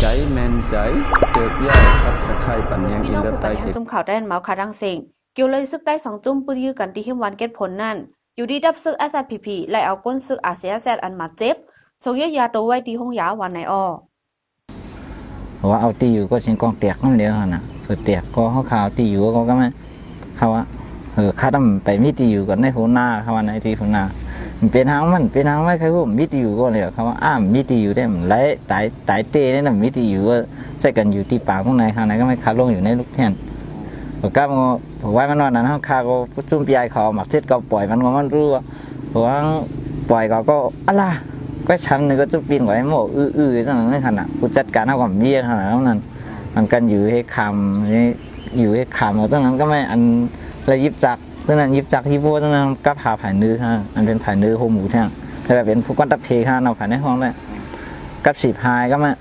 ใจแมนใจเจอย่าซับสไครปัญญังพี่อินน้องเดอผู้ร์ไตกันเสยังจุ่มข่าวได้เมาขาดังเซ็งเกี่ยวเลยซึกได้สองจุ่มปืนยื้อกันที่เข้มวันเก็ตผลนั่น อยู่ดีดับซึก SIPP ไล่เอาก้นซึกอาเซียแซดอันมาเจ็บส่งเยอะยาตัวไว้ที่ห้องยาวันไหนอ้อเพราะว่าเอาตีอยู่ก็ชิงกองเตียกนั่นเดียวหั่นน่ะเผื่อเตียกก็เขาข่าวตีอยู่ก็ก็ไม่เขาว่าเออข้าต้องไปมีตีอยู่กันในหัวหน้าเขาว่าในที่หัวหน้ามัน เป็นทางมันเป็นทางไม่เคยพูดมีตีอยู่ก็เลยเขาว่าอ้ามมีตีอยู่ได้มันไล่ตายตายเต้เนี่ยนะมีตีอยู่ก็ใส่กันอยู่ที่ปากข้างในข้างในก็ไม่คาลงอยู่ในลูกแท่นผมก็ผมว่ามันวันนั้นเขาคาก็จุ่มปียเขาหมักเช็ดก็ปล่อยมันก็มันรู้ว่าเพราะว่าปล่อยก็ก็อะไรก็ช้ำนึงก็จะปีนไว้หมดอื้อๆตั้งนั้นขนาดผู้จัดการเอาความเบี้ยขนาดนั้นมันกันอยู่ให้คำอยู่ให้คำตั้งนั้นก็ไม่อันระยิบจัก ตั้งนั้นยิบจักยิบโบตั้งนั้นก็ผ่าผ่านนื้อฮะอันเป็นผ่านนื้อโฮหมูใช่ไหมแต่แบบเป็นพวกก้อนตะเพค่ะเอาผ่านในห้องได้กับสีพายก็มา